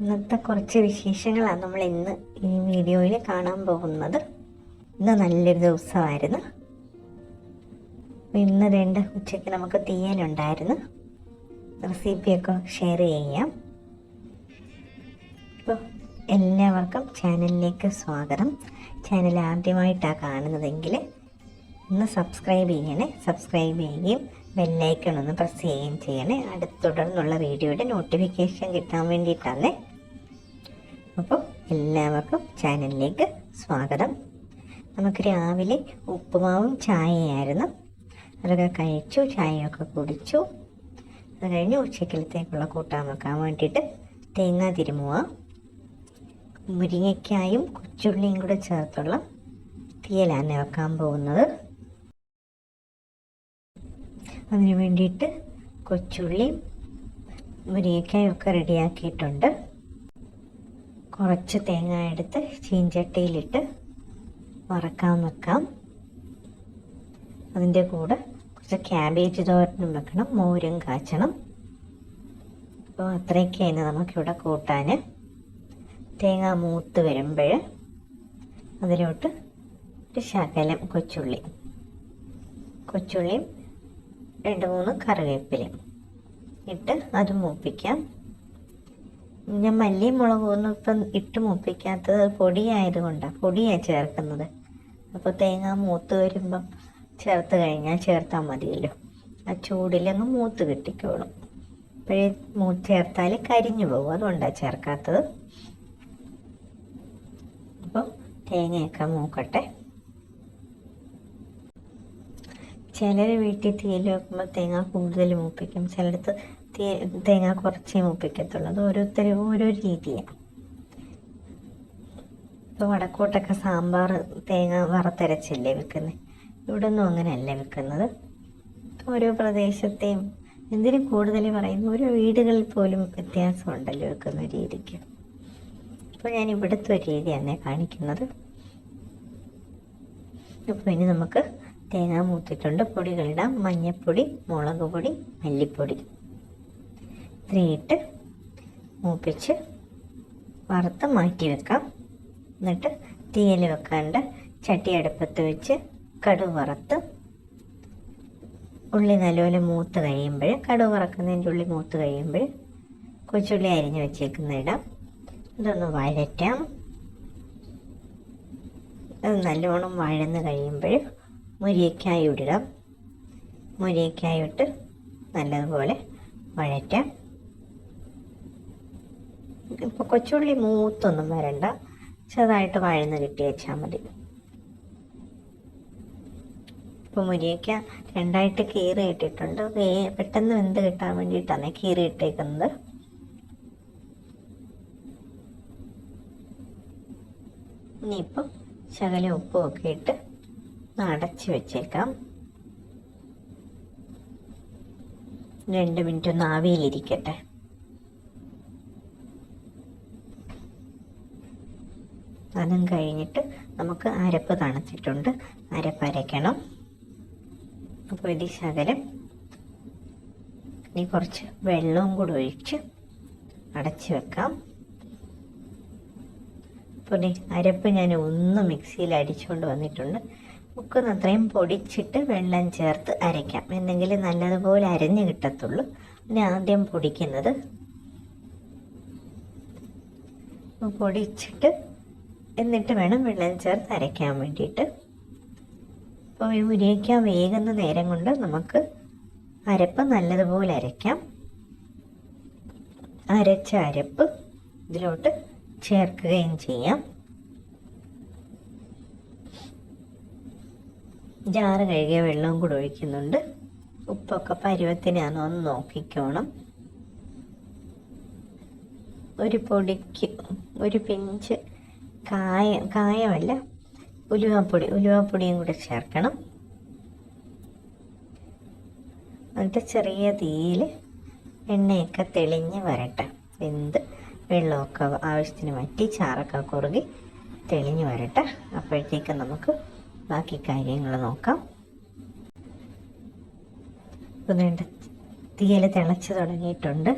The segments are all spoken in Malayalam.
ഇന്നത്തെ കുറച്ച് വിശേഷങ്ങളാണ് നമ്മൾ ഇന്ന് ഈ വീഡിയോയിൽ കാണാൻ പോകുന്നത്. ഇന്ന് നല്ലൊരു ദിവസമായിരുന്നു. ഇന്ന് രണ്ട് ഉച്ചയ്ക്ക് നമുക്ക് തീയലുണ്ടായിരുന്നു. റെസിപ്പിയൊക്കെ ഷെയർ ചെയ്യാം. അപ്പോൾ എല്ലാവർക്കും ചാനലിലേക്ക് സ്വാഗതം. ചാനൽ ആദ്യമായിട്ടാണ് കാണുന്നതെങ്കിൽ ഒന്ന് സബ്സ്ക്രൈബ് ചെയ്യണേ. സബ്സ്ക്രൈബ് ചെയ്യുകയും ബെല്ലൈക്കൺ ഒന്ന് പ്രസ് ചെയ്യുകയും ചെയ്യണേ. അടുത്ത് തുടർന്നുള്ള വീഡിയോയുടെ നോട്ടിഫിക്കേഷൻ കിട്ടാൻ വേണ്ടിയിട്ടാണ്. അപ്പോൾ എല്ലാവർക്കും ചാനലിലേക്ക് സ്വാഗതം. നമുക്ക് രാവിലെ ഉപ്പുമാവും ചായയായിരുന്നു. അതൊക്കെ കഴിച്ചു ചായയൊക്കെ കുടിച്ചു. അത് കഴിഞ്ഞ് ഉച്ചക്കലത്തേക്കുള്ള കൂട്ടാൻ വെക്കാൻ വേണ്ടിയിട്ട് തേങ്ങ തിരുമുക മുരിങ്ങയ്ക്കായും കൊച്ചുള്ളിയും കൂടെ ചേർത്തുള്ള തീയലാണ് വെക്കാൻ പോകുന്നത്. അതിന് വേണ്ടിയിട്ട് കൊച്ചുള്ളി മുരിങ്ങയ്ക്കായും ഒക്കെ റെഡിയാക്കിയിട്ടുണ്ട്. കുറച്ച് തേങ്ങ എടുത്ത് ചീഞ്ചട്ടിയിലിട്ട് വറക്കാൻ വെക്കാം. അതിന്റെ കൂടെ കുറച്ച് ക്യാബേജ് തോരനും വെക്കണം മോരും കാച്ചണം. അപ്പോൾ അത്രയൊക്കെയാണ് നമുക്കിവിടെ കൂട്ടാൻ. തേങ്ങ മൂത്ത് വരുമ്പോൾ അതിലോട്ട് ഒരു ശകലം കൊച്ചുള്ളി. കൊച്ചുള്ളിയും രണ്ട് മൂന്ന് കറിവേപ്പില ഇട്ട് അത് മൂപ്പിക്കാം. ഞാൻ മല്ലിയും മുളകും ഒന്നും ഇപ്പം ഇട്ട് മൂപ്പിക്കാത്തത് പൊടിയായതുകൊണ്ടാണ് പൊടിയാണ് ചേർക്കുന്നത്. അപ്പോൾ തേങ്ങ മൂത്ത് വരുമ്പം ചേർത്ത് കഴിഞ്ഞാൽ ചേർത്താൽ മതിയല്ലോ. ആ ചൂടിലങ്ങ് മൂത്ത് കിട്ടിക്കോളും. അപ്പോഴേ മൂ ചേർത്താൽ കരിഞ്ഞു പോകും അതുകൊണ്ടാണ് ചേർക്കാത്തത്. അപ്പോൾ തേങ്ങയൊക്കെ മൂക്കട്ടെ. ചിലർ വീട്ടിൽ തീയിൽ വെക്കുമ്പോൾ തേങ്ങ കൂടുതൽ മൂപ്പിക്കും. ചിലടത്ത് തേ തേങ്ങ കുറച്ചേ മൂപ്പിക്കത്തുള്ളൂ. അത് ഓരോരുത്തർ ഓരോ രീതിയാണ് ഇപ്പോൾ വടക്കോട്ടൊക്കെ സാമ്പാർ തേങ്ങ വറുത്തരച്ചല്ലേ വെക്കുന്നത് ഇവിടെ ഒന്നും അങ്ങനെയല്ല വെക്കുന്നത്. ഓരോ പ്രദേശത്തെയും എന്തിനു കൂടുതൽ പറയുന്നു? ഓരോ വീടുകളിൽ പോലും വ്യത്യാസമുണ്ടല്ലോ വെക്കുന്ന രീതിക്ക്. അപ്പോൾ ഞാൻ ഇവിടുത്തെ ഒരു രീതിയാണ് കാണിക്കുന്നത്. അപ്പോൾ ഇനി നമുക്ക് തേങ്ങ മൂത്തിട്ടുണ്ട്. പൊടികളിടാം. മഞ്ഞൾപ്പൊടി മുളക് പൊടി മല്ലിപ്പൊടി. ഇത്രയിട്ട് മൂപ്പിച്ച് വറുത്ത് മാറ്റി വെക്കാം. എന്നിട്ട് തീയൽ വെക്കാണ്ട് ചട്ടി അടുപ്പത്ത് വെച്ച് കടുക് വറുത്ത് ഉള്ളി നല്ലപോലെ മൂത്ത് കഴിയുമ്പോൾ കടുക് വറക്കുന്നതിന്റെ ഉള്ളി മൂത്ത് കഴിയുമ്പോൾ കൊച്ചുള്ളി അരിഞ്ഞ് വെച്ചേക്കുന്ന ഇടാം. ഇതൊന്ന് വഴറ്റാം. അത് നല്ലോണം വഴന്ന് കഴിയുമ്പോൾ മുരിങ്ങക്കായ ഇടാം മുരിക്കായി ഇട്ട് നല്ലതുപോലെ വഴറ്റാം. ഇപ്പോൾ കൊച്ചുള്ളി മൂത്തൊന്നും വരണ്ട. ചെറുതായിട്ട് വഴന്ന് കിട്ടി വെച്ചാൽ മതി. ഇപ്പോൾ മുരിക്ക രണ്ടായിട്ട് കീറി ഇട്ടിട്ടുണ്ട്. വേ പെട്ടെന്ന് വെന്ത് കിട്ടാൻ വേണ്ടിയിട്ടാണ് കീറി ഇട്ടേക്കുന്നത്. ഇനിയിപ്പം ശകലം ഉപ്പും ഒക്കെ ഇട്ട് അടച്ച് വെച്ചേക്കാം. രണ്ട് മിനിറ്റ് ഒന്ന് ആവിയിലിരിക്കട്ടെ. അതും കഴിഞ്ഞിട്ട് നമുക്ക് അരപ്പ് തണുത്തിട്ടുണ്ട്. അരപ്പ് അരയ്ക്കണം. അപ്പോൾ ഇതി ശകലം ഇനി കുറച്ച് വെള്ളവും കൂടെ ഒഴിച്ച് അടച്ച് വെക്കാം. അപ്പോൾ അരപ്പ് ഞാൻ ഒന്ന് മിക്സിയിൽ അടിച്ചുകൊണ്ട് വന്നിട്ടുണ്ട്. മുക്കുന്ന അത്രയും പൊടിച്ചിട്ട് വെള്ളം ചേർത്ത് അരയ്ക്കാം. എന്നെങ്കിൽ നല്ലതുപോലെ അരഞ്ഞ് കിട്ടത്തുള്ളൂ. പിന്നെ ആദ്യം പൊടിക്കുന്നത് പൊടിച്ചിട്ട് എന്നിട്ട് വേണം വെള്ളം ചേർത്ത് അരയ്ക്കാൻ വേണ്ടിയിട്ട്. അപ്പോൾ ഈ മുരിങ്ങയ്ക്ക വേകുന്ന നേരം കൊണ്ട് നമുക്ക് അരപ്പ് നല്ലതുപോലെ അരയ്ക്കാം. അരച്ച അരപ്പ് ഇതിലോട്ട് ചേർക്കുകയും ചെയ്യാം. ജാറ് കഴുകിയ വെള്ളവും കൂടെ ഒഴിക്കുന്നുണ്ട്. ഉപ്പൊക്കെ പരുവത്തിനാണോ ഒന്ന് നോക്കിക്കോണം. ഒരു പൊടിക്ക് ഒരു പിഞ്ച് കായ കായമല്ല ഉലുവാപ്പൊടി ഉലുവാപ്പൊടിയും കൂടെ ചേർക്കണം. എന്നിട്ട് ചെറിയ തീയിൽ എണ്ണയൊക്കെ തെളിഞ്ഞ് വരട്ടെ. വെന്ത് വെള്ളമൊക്കെ ആവശ്യത്തിന് വറ്റി ചാറൊക്കെ കുറുകി തെളിഞ്ഞ് വരട്ടെ. അപ്പോഴത്തേക്ക് നമുക്ക് ബാക്കി കാര്യങ്ങൾ നോക്കാം. ഇപ്പം വേണ്ട തീയൽ തിളച്ച് തുടങ്ങിയിട്ടുണ്ട്.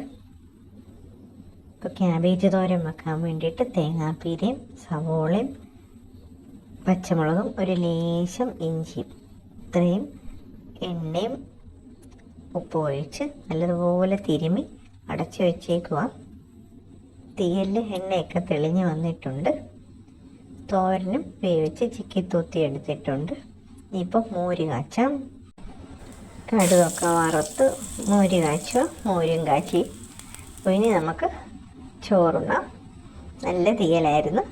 ഇപ്പോൾ ക്യാബേജ് തോരൻ വെക്കാൻ വേണ്ടിയിട്ട് തേങ്ങാപ്പീരയും സവോളയും പച്ചമുളകും ഒരു ലേശം ഇഞ്ചിയും ഇത്രയും എണ്ണയും ഉപ്പ് ഒഴിച്ച് നല്ലതുപോലെ തിരുമി അടച്ചു വെച്ചേക്കുക തീയലിൽ എണ്ണയൊക്കെ തെളിഞ്ഞ് വന്നിട്ടുണ്ട്. തോരനും വേവിച്ച് ചിക്കി തൂത്തി എടുത്തിട്ടുണ്ട്. ഇനിയിപ്പോൾ മോര് കാച്ചാം. കടുകൊക്കെ വറുത്ത് മോര് കാച്ചു മോരും കാച്ചി. ഇനി നമുക്ക് ചോറുണ്ണാം. നല്ല തീയലായിരുന്നു.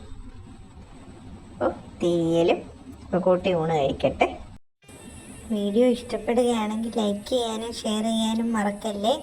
അപ്പോൾ തീയലും കൂട്ടി ഊണ് കഴിക്കട്ടെ. വീഡിയോ ഇഷ്ടപ്പെടുകയാണെങ്കിൽ ലൈക്ക് ചെയ്യാനും ഷെയർ ചെയ്യാനും മറക്കല്ലേ?